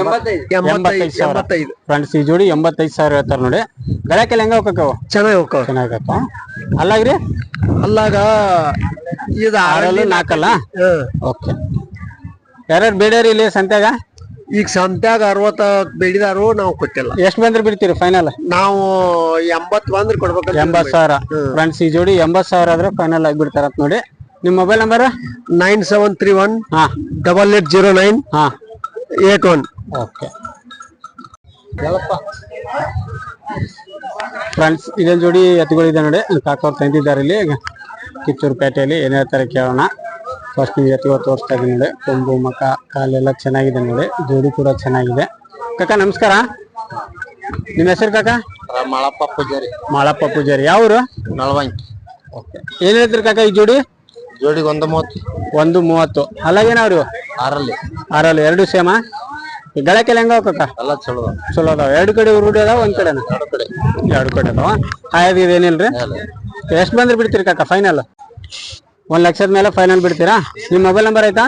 ಎಂಬತ್ತೈದು. ಸಾವಿರ. ಫ್ರೆಂಡ್ಸ್ ಈ ಜೋಡಿ ಎಂಬತ್ತೈದು ಸಾವಿರ ಹೇಳ್ತಾರೆ ನೋಡಿ. ಗಳಕ್ಕೆಲ್ಲ ಹೆಂಗ ಹೋಗಕ್ಕವು ಚೆನ್ನಾಗಿ ಹೋಗ್ತಾವ ಚೆನ್ನಾಗತ್ತ ಅಲ್ಲಾಗ್ರಿ? ಅಲ್ಲಾಗ ಇದು ಆರಲ್ಲಿ ನಾಲ್ಕಲ್ಲ? ಓಕೆ. ಯಾರ್ಯಾರು ಬೇಡ್ಯಾರ ಇಲ್ಲಿ ಸಂತ್ಯಾಗ? ಈಗ ಸಂತ್ಯಾಗ ಅರವತ್ತ ಬೇಡಿದಾರು ನಾವು ಕೊಟ್ಟಿಲ್ಲ. ಎಷ್ಟು ಬಂದ್ರೆ ಬಿಡ್ತೀರಿ ಫೈನಲ್ ನಾವು ಎಂಬತ್ ಬಂದ್ರೆ ಕೊಡ್ಬೇಕು ಎಂಬತ್ ಸಾವಿರ. ಫ್ರೆಂಡ್ಸ್ ಈ ಜೋಡಿ ಎಂಬತ್ ಸಾವಿರ ಆದ್ರೆ ಫೈನಲ್ ಆಗಿ ಬಿಡ್ತಾರಂತ ನೋಡಿ. ನಿಮ್ಮ mobile number nine seven three one ಹಾ. ಡಬಲ್ ಏಟ್ ಜೀರೋ ನೈನ್ ಹಾ. Eight one. ಓಕೆ. ಫ್ರೆಂಡ್ಸ್ ಇದೊಂದು ಜೋಡಿ ಎತ್ತುಗಳಿದೆ ನೋಡಿ. ಕಾಕೋರ್ ತಂದಿದ್ದಾರೆ ಇಲ್ಲಿ. ಕಿತ್ತೂರು ಪೇಟೆಯಲ್ಲಿ. ಏನೇ ಹೇಳ್ತಾರೆ ಕೇಳೋಣ. ಫಸ್ಟ್ ನೀವು ಎತ್ತುಗಳು ತೋರಿಸ್ತಾ ಇದ್ದೀನಿ ನೋಡಿ. ಕೊಂಬು ಮಕ ಕಾಲೆಲ್ಲ ಚೆನ್ನಾಗಿದೆ ನೋಡಿ. ಜೋಡಿ ಕೂಡ ಚೆನ್ನಾಗಿದೆ. ಕಾಕ ನಮಸ್ಕಾರ. ನಿಮ್ಮ ಹೆಸರು ಕಾಕ? ಮಾಳಪ್ಪ ಪೂಜಾರಿ. ಮಾಳಪ್ಪ ಪೂಜಾರಿ. ಯಾವ್ರು ನಳವಂಕಿ. ಓಕೆ. ಏನ್ ಹೇಳ್ತೀರಿ ಕಾಕ ಈ ಜೋಡಿ? ಜೋಡಿಗೆ ಒಂದು ಮೂವತ್ತು. ಒಂದು ಮೂವತ್ತು. ಅಲ್ಲಾಗೇನವ್ರು ಆರಲ್ಲಿ. ಆರಲ್ಲಿ. ಎರಡು ಸೇಮ? ಈ ಗಳಕ್ಕೆಲ್ಲ ಹೆಂಗ ಕಾಕ ಎಲ್ಲ ಚಲೋ. ಚಲೋ ಅದಾವ. ಎರಡು ಕಡೆ ರೂಢಿ ಅದಾವ ಒಂದ್ ಕಡೆನ? ಎರಡು ಕಡೆ. ಎರಡು ಕಡೆ ಅದಾವ. ಇದು ಏನಿಲ್ರಿ? ಎಷ್ಟ್ ಬಂದ್ರೆ ಬಿಡ್ತೀರಿ ಕಾಕ ಫೈನಲ್ ಒಂದ್ ಲಕ್ಷದ ಮೇಲೆ ಫೈನಲ್ ಬಿಡ್ತೀರಾ? ನಿಮ್ ಮೊಬೈಲ್ ನಂಬರ್ ಆಯ್ತಾ?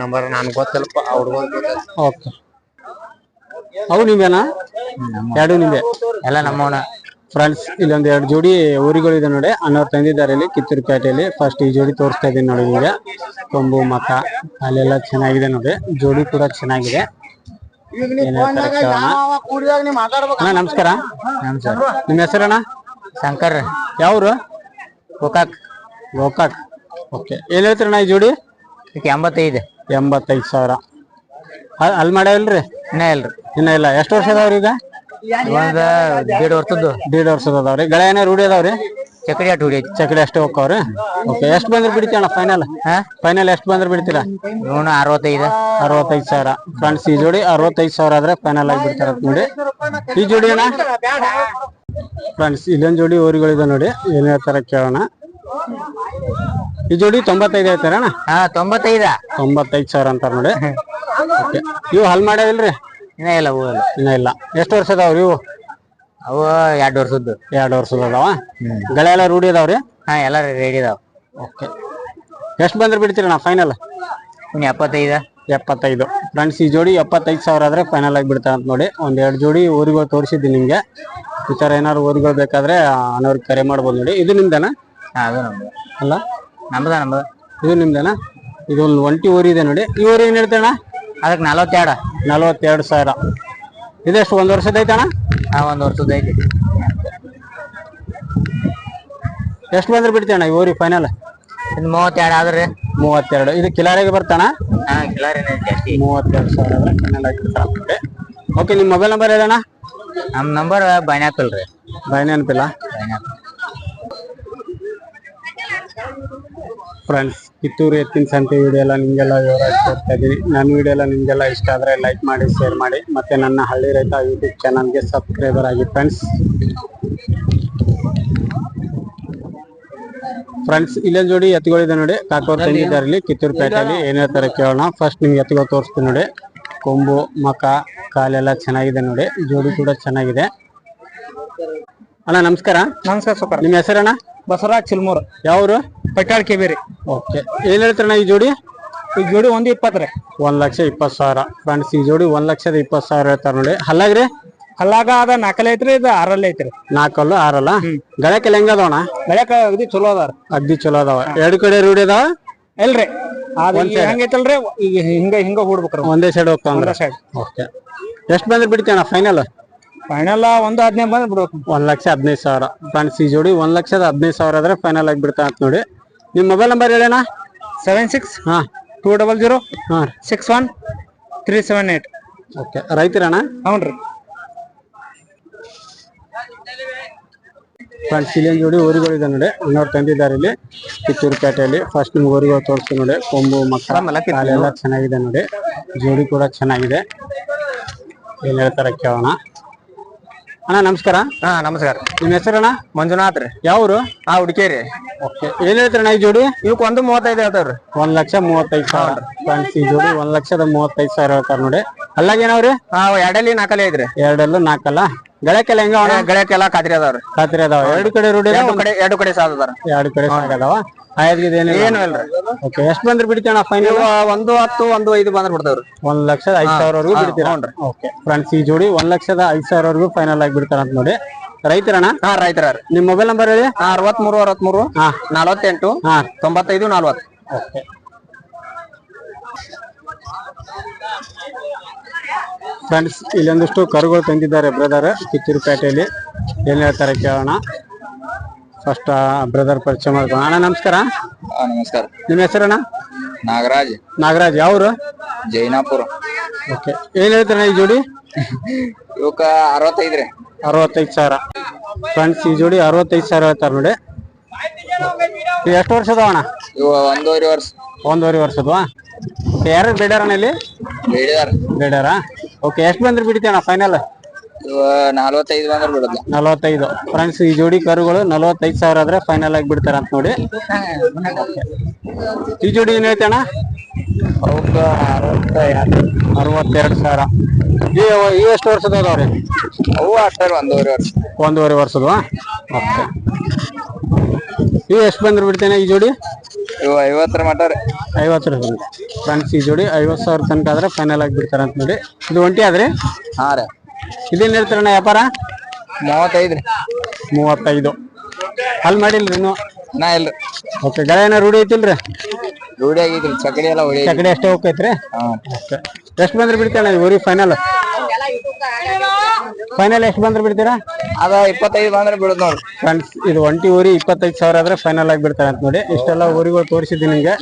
ನಂಬರ್ ನನ್ ಗೊತ್ತಿಲ್ಲಪ್ಪ ಅವ್ರಿಗೆ ಓಕೆ. ಅವು ಎರಡು ನಿಂಬೆ. ಎಲ್ಲ ನಮ್ಮವನ. ಫ್ರೆಂಡ್ಸ್ ಇಲ್ಲೊಂದ್ ಎರಡು ಜೋಡಿ ಊರುಗಳಿದೆ ನೋಡಿ. ಅಣ್ಣವ್ರು ತಂದಿದ್ದಾರೆ ಇಲ್ಲಿ ಕಿತ್ತೂರು ಪೇಟೆಯಲ್ಲಿ ಫಸ್ಟ್ ಈ ಜೋಡಿ ತೋರಿಸ್ತಾ ಇದ್ದೀನಿ ನೋಡಿ ಈಗ. ಕೊಂಬು ಮಕ ಅಲ್ಲೆಲ್ಲ ಚೆನ್ನಾಗಿದೆ ನೋಡಿ. ಜೋಡಿ ಕೂಡ ಚೆನ್ನಾಗಿದೆ. ಅಣ್ಣ ನಮಸ್ಕಾರ. ನಿಮ್ಮ ಹೆಸರಣ್ಣ ಶಂಕರ್. ಯಾವ್ರು? ಗೋಕಾಕ್. ಗೋಕಾಕ್. ಓಕೆ ಏನ್ ಹೇಳ್ತೀರಣ್ಣ ಈ ಜೋಡಿ? ಎಂಬತ್ತೈದು. ಎಂಬತ್ತೈದು ಸಾವಿರ. ಅಲ್- ಅಲ್ಲಿ ಮಾಡ್ಯಾವಲ್ರಿ ಇನ್ನ ಇಲ್ರಿ. ಇನ್ನ ಇಲ್ಲ. ಎಷ್ಟು ವರ್ಷ ಅದಾವ್ರಿ ಈಗ? ಒಂದ್ ದೇಡ್ ವರ್ಷದ್ದು ದೀಡ್ ವರ್ಷದ ಅದಾವ್ರಿ. ಗಳ ಏನಾರು ರೂಢಿ ಅದಾವ್ರಿ? ಚಕಡಿ ಆಟ ಹುಡಿ ಚಕಡಿ ಅಷ್ಟೇ ಹೋಗ್ತಾವ್ರಿ ಓಕೆ ಎಷ್ಟು ಬಂದ್ರೆ ಬಿಡ್ತೀಯಣ್ಣ ಫೈನಲ್ ಹಾ? ಫೈನಲ್ ಎಷ್ಟು ಬಂದ್ರೆ ಬಿಡ್ತೀರಾ? ಇವನು ಅರವತ್ತೈದು. ಅರವತ್ತೈದು ಸಾವಿರ. ಫ್ರೆಂಡ್ಸ್ ಈ ಜೋಡಿ ಅರವತ್ತೈದು ಸಾವಿರ ಆದ್ರೆ ಫೈನಲ್ ಆಗಿ ಬಿಡ್ತಾರ ನೋಡಿ. ಈ ಜೋಡಿ ಅಣ್ಣ? ಫ್ರೆಂಡ್ಸ್ ಇಲ್ಲೊಂದ್ ಜೋಡಿ ಊರುಗಳಿದೆ ನೋಡಿ. ಏನ್ ಹೇಳ್ತಾರ ಕೇಳೋಣ. ಈ ಜೋಡಿ ತೊಂಬತ್ತೈದು ಹೇಳ್ತಾರಣ್ಣ ಹಾ ತೊಂಬತ್ತೈದ. ತೊಂಬತ್ತೈದು ಸಾವಿರ ಅಂತಾರ ನೋಡಿ. ಇವು ಹಲ್ ಮಾಡ್ಯಾವಿಲ್ರಿ ಇನ್ನ ಇಲ್ಲ ಹೂವಲ್ಲ ಇನ್ನ ಇಲ್ಲ. ಎಷ್ಟು ವರ್ಷ ಅದಾವ್ರಿ ಇವು? ಅವು ಎರಡು ವರ್ಷದ್ದು. ಎರಡು ವರ್ಷದ ಅದಾವ ಗಳೆ ಎಲ್ಲ ರೂಢಿ ಅದಾವ್ರಿ? ಹಾ ಎಲ್ಲ ರೆಡಿ ಇದಾವ ಓಕೆ. ಎಷ್ಟು ಬಂದ್ರೆ ನಾ ಫೈನಲ್ ಇನ್ನು ಎಪ್ಪತ್ತೈದ. ಎಪ್ಪತ್ತೈದು. ಫ್ರೆಂಡ್ಸ್ ಈ ಜೋಡಿ ಎಪ್ಪತ್ತೈದು ಸಾವಿರ ಆದ್ರೆ ಫೈನಲ್ ಆಗಿ ಬಿಡ್ತಾರೆ ಅಂತ ನೋಡಿ. ಒಂದು ಎರಡು ಜೋಡಿ ಊರಿಗಳು ತೋರಿಸಿದ್ದೀನಿ ನಿಮಗೆ. ಈ ತರ ಏನಾದ್ರು ಊರಿಗೋಗಿ ಬೇಕಾದ್ರೆ ಅನ್ನೋರ್ಗೆ ಕರೆ ಮಾಡ್ಬೋದು ನೋಡಿ. ಇದು ನಿಮ್ದೇನಾ? ಅದು ನಮ್ದು. ಅಲ್ಲ? ನಮ್ದ ನಮ್ದು. ಇದು ನಿಮ್ದೇನಾ? ಇದೊಂದು ಒಂಟಿ ಊರಿದೆ ಇದೆ ನೋಡಿ. ಈ ಊರಿಗೆ ಏನು ಹೇಳ್ತೇಣ ಅದಕ್ಕೆ ನಲವತ್ತೆರಡು. ನಲವತ್ತೆರಡು ಸಾವಿರ. ಇದೆಷ್ಟು ಒಂದು ವರ್ಷದ ಐತಣ್ಣ? ಆ ಒಂದು ವರ್ಷದ ಐತಿ. ಎಷ್ಟು ಬಂದ್ರೆ ಈ ಊರಿಗೆ ಫೈನಲ್ ಇದು ಮೂವತ್ತೆರಡು ಆದ್ರೆ. ಮೂವತ್ತೆರಡು. ಇದು ಕಿಲಾರಿಗೆ ಬರ್ತಾನ ಹಾ ಕಿಲಾರಿನ ಜಾಸ್ತಿ ಮೂವತ್ತೆರಡು ಸಾವಿರ ಆದ್ರೆ ಫೈನಲ್ ಆಗಿ ಬಿಡ್ತಾರೆ ಓಕೆ ನಿಮ್ಮ ಮೊಬೈಲ್ ನಂಬರ್ ಹೇಳೋಣ ನಮ್ಮ ನಂಬರ್ ಬೈನಾಪಲ್ ರೀ. ಬೈನಾಪಿಲ್ಲ ಫ್ರೆಂಡ್ಸ್ ಕಿತ್ತೂರು ಎತ್ತಿನ ಸಂತೆ ವಿಡಿಯೋ ಎಲ್ಲ ನಿಮಗೆಲ್ಲ ವಿವರ ಕೊಡ್ತಾ ಇದ್ದೀನಿ. ನನ್ನ ವಿಡಿಯೋ ಎಲ್ಲ ನಿಮಗೆಲ್ಲ ಇಷ್ಟ ಆದರೆ ಲೈಕ್ ಮಾಡಿ ಶೇರ್ ಮಾಡಿ. ಮತ್ತೆ ನನ್ನ ಹಳ್ಳಿ ರೈತ ಯೂಟ್ಯೂಬ್ ಚಾನಲ್ಗೆ ಸಬ್ಸ್ಕ್ರೈಬರ್ ಆಗಿ ಫ್ರೆಂಡ್ಸ್ ಫ್ರೆಂಡ್ಸ್ ಇಲ್ಲೊಂದು ಜೋಡಿ ಎತ್ತುಗಳಿದೆ ನೋಡಿ. ಕಾಕೋರ್ ತಂದಿದ್ದಾರಲ್ಲಿ ಕಿತ್ತೂರು ಪೇಟೆಯಲ್ಲಿ. ಏನೇ ಹೇಳ್ತಾರೆ ಕೇಳೋಣ. ಫಸ್ಟ್ ನಿಮ್ಗೆ ಎತ್ತುಗಳು ತೋರಿಸ್ತೀನಿ ನೋಡಿ. ಕೊಂಬು ಮಕ ಕಾಲೆಲ್ಲ ಚೆನ್ನಾಗಿದೆ ನೋಡಿ. ಜೋಡಿ ಕೂಡ ಚೆನ್ನಾಗಿದೆ. ಅಣ್ಣ ನಮಸ್ಕಾರ. ನಮಸ್ಕಾರ ಸೂಪರ್. ನಿಮ್ಮ ಹೆಸರಣ್ಣ? ಬಸವರಾಜ್ ಚಿಲ್ಮೂರ್. ಯಾವ್ರು? ಪಟ್ಟಾಳ್ ಕೆಬೇರಿ. ಓಕೆ. ಏನ್ ಹೇಳ್ತಾರಣ್ಣ ಈ ಜೋಡಿ? ಈ ಜೋಡಿ ಒಂದು ಇಪ್ಪತ್ತ್ರಿ ಒಂದ್ ಲಕ್ಷ ಇಪ್ಪತ್ತು ಸಾವಿರ. ಫ್ರೆಂಡ್ಸ್ ಈ ಜೋಡಿ ಒಂದ್ ಲಕ್ಷದ ಇಪ್ಪತ್ತು ಸಾವಿರ ಹೇಳ್ತಾರ ನೋಡಿ. ಹಲ್ಲಾಗ್ರಿ ಹಲ್ಲಾಗ ಅದ ನಾಲ್ಕಲ್ ಐತ್ರಿ ಇದು ಆರಲ್ಲಿ ಐತ್ರಿ. ನಾಲ್ಕಲ್ಲು ಆರಲ್ಲ? ಗಳಕ್ಕೆಲ್ಲ ಹೆಂಗ ಅದಾವಣ ಬೆಳಕ ಅಗ್ದಿ ಚಲೋ ಅದಾರ ಅಗ್ದಿ ಚಲೋ ಅದಾವ. ಎರಡು ಕಡೆ ರೂಢಿ ಅದಾವ? ಎಲ್ರಿ ಅದ ಹೆಂಗೈತಲ್ರಿ ಈಗ ಹಿಂಗ ಹಿಂಗ ಹೂಡ್ಬೇಕ್ರಿ. ಒಂದೇ ಸೈಡ್ ಹೋಗ್ತಾವ ಸೈಡ್ ಓಕೆ. ಎಷ್ಟು ಬಂದ್ರೆ ಬಿಡ್ತೇನ ಫೈನಲ್ ಫೈನಲ್ ಒಂದು ಹದಿನೈದು ಬಂದ್ ಬಿಡ್ಬೇಕು. ಒಂದ್ ಲಕ್ಷ ಹದಿನೈದು ಸಾವಿರ. ಫ್ರೆಂಡ್ಸ್ ಈ ಜೋಡಿ ಒಂದ್ ಲಕ್ಷದ ಹದಿನೈದು ಸಾವಿರ ಆದ್ರೆ ಫೈನಲ್ ಆಗಿ ಬಿಡ್ತಾ ಅಂತ ನೋಡಿ. ನಿಮ್ ಮೊಬೈಲ್ ನಂಬರ್ ಹೇಳೋಣ ಸೆವೆನ್ ಸಿಕ್ಸ್ ಹಾ. ಟೂ ಡಬಲ್ ಜೀರೋ ಹಾ. Six one three seven eight okay ರೈತರಣ್ಣ? ಹೌನ್ರಿ. ಫ್ರೆಂಡ್ಸ್ ಇಲ್ಲಿ ಜೋಡಿ ಊರುಗಳಿದೆ ನೋಡಿ. ಇನ್ನೋರು ತಂದಿದ್ದಾರೆ ಇಲ್ಲಿ. ಕಿತ್ತೂರು ಪೇಟೆಯಲ್ಲಿ ಫಸ್ಟ್ ನಿಮ್ಗೆ ಊರುಗಳು ತೋರಿಸ್ತೀನಿ ನೋಡಿ. ಕೊಂಬು ಮಕ್ಕಳ ಕಾಲೆಲ್ಲ ಚೆನ್ನಾಗಿದೆ ನೋಡಿ. ಜೋಡಿ ಕೂಡ ಚೆನ್ನಾಗಿದೆ. ಏನ್ ಹೇಳ್ತಾರೆ ಕೇಳೋಣ. ಅಣ್ಣ ನಮಸ್ಕಾರ. ಹಾ ನಮಸ್ಕಾರ. ನಿಮ್ಮ ಅಣ್ಣ? ಮಂಜುನಾಥ್ ರೀ. ಯಾವ್ರು? ಹಾ ಹುಡುಕೇರಿ ಓಕೆ. ಏನ್ ಹೇಳ್ತಾರಣ್ಣ ಈ ಜೋಡಿ? ಇವಕ್ ಒಂದ್ ಮೂವತ್ತೈದು ಹೇಳ್ತಾವ್ರಿ ಒಂದ್ ಲಕ್ಷ ಮೂವತ್ತೈದು ಸಾವಿರ. ಫ್ರೆಂಡ್ಸ್ ಈ ಜೋಡಿ ಒಂದ್ ಲಕ್ಷದ ಮೂವತ್ತೈದು ಸಾವಿರ ಹೇಳ್ತಾರ ನೋಡಿ. ಅಲ್ಲಾಗೇನವ್ರಿ ಹಾ ಎರಡಲ್ಲಿ ನಾಲ್ಕಲ್ಲಿ ಐತ್ರಿ. ಎರಡಲ್ಲೂ ನಾಲ್ಕಲ್ಲ? ಗಳಕ್ಕೆಲ್ಲ ಹೆಂಗ ಅಣ್ಣ? ಗಳಕ್ಕೆಲ್ಲ ಖಾತ್ರಿ ಅದಾವ್ರಿ. ಖಾತ್ರಿ ಅದಾವ. ಎರಡು ಕಡೆ ರೂಢಿ ಎರಡು ಕಡೆ ಎರಡು ಕಡೆ ಸಾಲ ಅದಾರ ಎರಡು ಕಡೆ ಸಾಕದಾವ ಆಯ್ತು ಏನು ಏನಿಲ್ಲ. ಇಲ್ರಿ ಓಕೆ ಎಷ್ಟು ಬಂದ್ರೆ ಬಿಡ್ತೀಯಣ್ಣ ಫೈನಲ್ ಒಂದು ಹತ್ತು ಒಂದು ಐದು ಬಂದ್ರೆ ಬಿಡ್ತಾವ್ರಿ. ಒಂದ್ ಲಕ್ಷದ ಐದ್ ಸಾವಿರವರೆಗೂ ಬಿಡ್ತೀರಾ? ಹ್ಞೂನ್ರಿ. ಓಕೆ ಫ್ರೆಂಡ್ಸ್ ಈ ಜೋಡಿ ಒಂದ್ ಲಕ್ಷದ ಐದ್ ಸಾವಿರವರೆಗೂ ಫೈನಲ್ ಆಗಿ ಬಿಡ್ತಾರ ಅಂತ ನೋಡಿ. ರೈತರಣ್ಣ? ಹಾ ರೈತರ. ರೀ ನಿಮ್ ಮೊಬೈಲ್ ನಂಬರ್ ಹೇಳಿ. ಅರವತ್ಮೂರು ಅರವತ್ಮೂರು ಹಾ. ನಲವತ್ತೆಂಟು ಹಾ. ತೊಂಬತ್ತೈದು ನಲ್ವತ್ತು. ಓಕೆ ಫ್ರೆಂಡ್ಸ್ ಇಲ್ಲೊಂದಿಷ್ಟು ಕರುಗಳು ತಂದಿದ್ದಾರೆ ಬ್ರದರ್ ಕಿತ್ತೂರು ಪೇಟೆಯಲ್ಲಿ. ಏನ್ ಹೇಳ್ತಾರೆ ಕೇಳೋಣ. ಫಸ್ಟ್ ಬ್ರದರ್ ಪರಿಚಯ ಮಾಡ್ಕೊಂಡು ಅಣ್ಣ ನಮಸ್ಕಾರ. ನಮಸ್ಕಾರ. ನಿಮ್ಮ ಹೆಸರಣ್ಣ? ನಾಗರಾಜ್. ನಾಗರಾಜ್ ಯಾವ್ರು? ಜೈನಾಪುರ. ಓಕೆ. ಏನ್ ಹೇಳ್ತಾರಣ್ಣ ಈ ಜೋಡಿ? ಇವಕ್ಕ ಅರವತ್ತೈದು ರೀ. ಅರವತ್ತೈದು ಸಾವಿರ. ಫ್ರೆಂಡ್ಸ್ ಈ ಜೋಡಿ ಅರವತ್ತೈದು ಸಾವಿರ ಹೇಳ್ತಾರೆ ನೋಡಿ. ಇವು ಎಷ್ಟು ವರ್ಷದ ಅಣ್ಣ? ಇವ ಒಂದೂವರೆ ವರ್ಷ. ಒಂದೂವರೆ ವರ್ಷದವಾ. ಯಾರು ಬೇಡಾರಣ್ಣ ಇಲ್ಲಿ? ಬೇಡಿದಾರ ಬೇಡಾರ ಓಕೆ ಎಷ್ಟು ಬಂದ್ರೆ ಬಿಡ್ತೀಯಣ್ಣ ಫೈನಲ್ ನಲ್ವತ್ತೈದು ಬಂದ್ರೆ ನಲವತ್ತೈದು. ಫ್ರೆಂಡ್ಸ್ ಈ ಜೋಡಿ ಕರುಗಳು ನಲವತ್ತೈದು ಸಾವಿರ ಆದ್ರೆ ಫೈನಲ್ ಆಗಿ ಬಿಡ್ತಾರ ಅಂತ ನೋಡಿ. ಈ ಜೋಡಿ ಏನ್ ಅರವತ್ತ ಅರವತ್ತೆರಡು ಸಾವಿರ. ಇವು ಇವು ಎಷ್ಟು ವರ್ಷದ ಅದಾವ್ರಿ ಅವು ಒಂದೂವರೆ ವರ್ಷ. ಒಂದೂವರೆ ವರ್ಷದವಾ ಓಕೆ. ಇವು ಎಷ್ಟು ಬಂದ್ರೆ ಬಿಡ್ತೇನೆ ಈ ಜೋಡಿ? ಇವ ಐವತ್ತರ ಮಟ್ಟ ಐವತ್ತರ ಐವತ್ತು ಫ್ರೆಂಡ್ಸ್ ಈ ಜೋಡಿ ಐವತ್ತು ಸಾವಿರ ತನಕ ಆದ್ರೆ ಫೈನಲ್ ಆಗಿ ಬಿಡ್ತಾರೆ ಅಂತ ನೋಡಿ. ಇದು ಒಂಟಿ ಆದ್ರಿ? ಹಾ ರೀ. ಇದೇನ್ ಹೇಳ್ತಾರಣ್ಣ ವ್ಯಾಪಾರ? ಮೂವತ್ತೈದು ರೀ. ಮೂವತ್ತೈದು. ಅಲ್ಲಿ ಮಾಡಿಲ್ರಿ ಇನ್ನು? ನಾ ಇಲ್ಲ. ಓಕೆ ಗಳ ಏನ ರೂಢಿ ಐತಿಲ್ರಿ? ರೂಢಿ ಆಗೈತ್ರಿ ಚಕಡಿ ಎಲ್ಲ ಹೊಡಿ ಚಕಡಿ ಅಷ್ಟೇ ಹೋಗ್ತೈತ್ರಿ ಹಾ. ಓಕೆ ಎಷ್ಟು ಬಂದ್ರೆ ಬಿಡ್ತೇನೆ ಊರಿ ಫೈನಲ್ ಫೈನಲ್ ಎಷ್ಟು ಬಂದ್ರೆ ಬಿಡ್ತೀರಾ? ಅದ ಇಪ್ಪತ್ತೈದು ಬಂದ್ರೆ ಬಿಡುದು ನೋಡಿ ಫ್ರೆಂಡ್ಸ್ ಇದು ಒಂಟಿ ಊರಿ ಇಪ್ಪತ್ತೈದು ಸಾವಿರ ಆದ್ರೆ ಫೈನಲ್ ಆಗಿ ಬಿಡ್ತಾರೆ ಅಂತ ನೋಡಿ. ಇಷ್ಟೆಲ್ಲ ಊರಿಗಳು ತೋರಿಸಿದ್ದೀನಿ ನಿಮ್ಗೆ.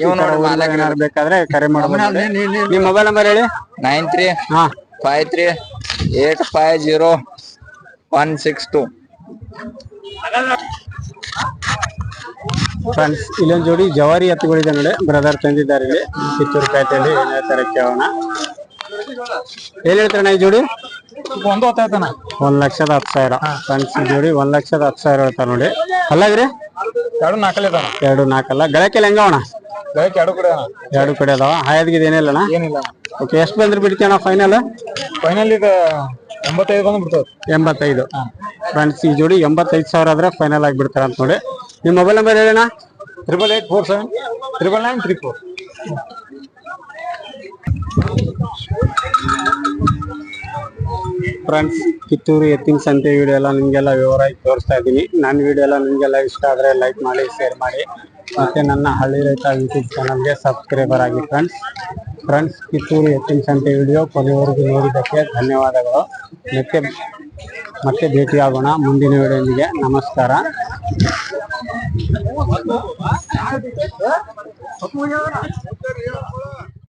ಬೇಕಾದ್ರೆ ಕರೆ ಮಾಡಿ ನಿಮ್ಮ ಮೊಬೈಲ್ ನಂಬರ್ ಹೇಳಿ. ನೈನ್ ತ್ರೀ ಹಾ. Five three eight five zero one six two. Friends, ಇಲ್ಲೊಂದು ಜೋಡಿ ಜವಾರಿ ಎತ್ತುಗಳಿದೆ ನೋಡಿ. ಬ್ರದರ್ ತಂದಿದ್ದಾರೆ ಇಲ್ಲಿ. ಕಿತ್ತೂರು ಪೇಟೆಯಲ್ಲಿ ಏನೇ ಹೇಳ್ತಾರೆ ಕೇಳೋಣ ಏನ್ ಈ ಜೋಡಿ? ಒಂದು ಹೊತ್ತಾಯ್ತಾನ ಒಂದ್ ಲಕ್ಷದ ಹತ್ತು ಸಾವಿರ. ಈ ಜೋಡಿ ಒಂದ್ ಲಕ್ಷದ ಹತ್ತು ಸಾವಿರ ಹೇಳ್ತಾರೆ ನೋಡಿ. ಅಲ್ಲಾಗ್ರಿ? ಎರಡು ನಾಲ್ಕಲ್ಲಿ ಅದಾನ ಎರಡು ನಾಲ್ಕಲ್ಲ. ಗಳಕೆಲ್ಲ ಹೆಂಗವಣ ಬೆಳಗ್ಗೆ ಎರಡು ಕಡೆ ಅದಾನ. ಎರಡು ಕಡೆ ಅದಾವ. ಹಾಯದ್ಗಿದ ಏನಿಲ್ಲಣ್ಣ ಏನಿಲ್ಲ ಓಕೆ ಎಷ್ಟು ಬಂದ್ರೆ ಬಿಡ್ತೀಯಣ ಫೈನಲ್ ಫೈನಲ್ ಈಗ ಎಂಬತ್ತೈದು ಬಂದು ಬಿಡ್ತದೆ ಎಂಬತ್ತೈದು. ಫ್ರೆಂಡ್ಸ್ ಈ ಜೋಡಿ ಎಂಬತ್ತೈದು ಸಾವಿರ ಆದ್ರೆ ಫೈನಲ್ ಆಗಿ ಬಿಡ್ತಾರೆ ಅಂತ ನೋಡಿ. ನಿಮ್ಮ mobile number ಹೇಳಣ್ಣ triple eight four seven triple nine three four friends, Kittur ಎತ್ತಿನ ಸಂತೆ ವಿಡಿಯೋ ಎಲ್ಲ ನಿಮಗೆಲ್ಲ ವಿವರವಾಗಿ ತೋರಿಸ್ತಾ ಇದ್ದೀನಿ. ನನ್ನ ವಿಡಿಯೋ ಎಲ್ಲ ನಿಮಗೆಲ್ಲ ಇಷ್ಟ ಆದರೆ ಲೈಕ್ ಮಾಡಿ ಶೇರ್ ಮಾಡಿ. ಮತ್ತು ನನ್ನ ಹಳ್ಳಿ ರೈತ ಯೂಟ್ಯೂಬ್ ಚಾನಲ್ಗೆ ಸಬ್ಸ್ಕ್ರೈಬರ್ ಆಗಿ ಫ್ರೆಂಡ್ಸ್ ಫ್ರೆಂಡ್ಸ್ ಕಿತ್ತೂರು ಎತ್ತಿನ ಸಂತೆ ವಿಡಿಯೋ ಕೊನೆಯವರೆಗೂ ನೋಡಿದ್ದಕ್ಕೆ ಧನ್ಯವಾದಗಳು. ಮತ್ತೆ ಮತ್ತೆ ಭೇಟಿಯಾಗೋಣ ಮುಂದಿನ ವಿಡಿಯೋನಿಗೆ ನಮಸ್ಕಾರ.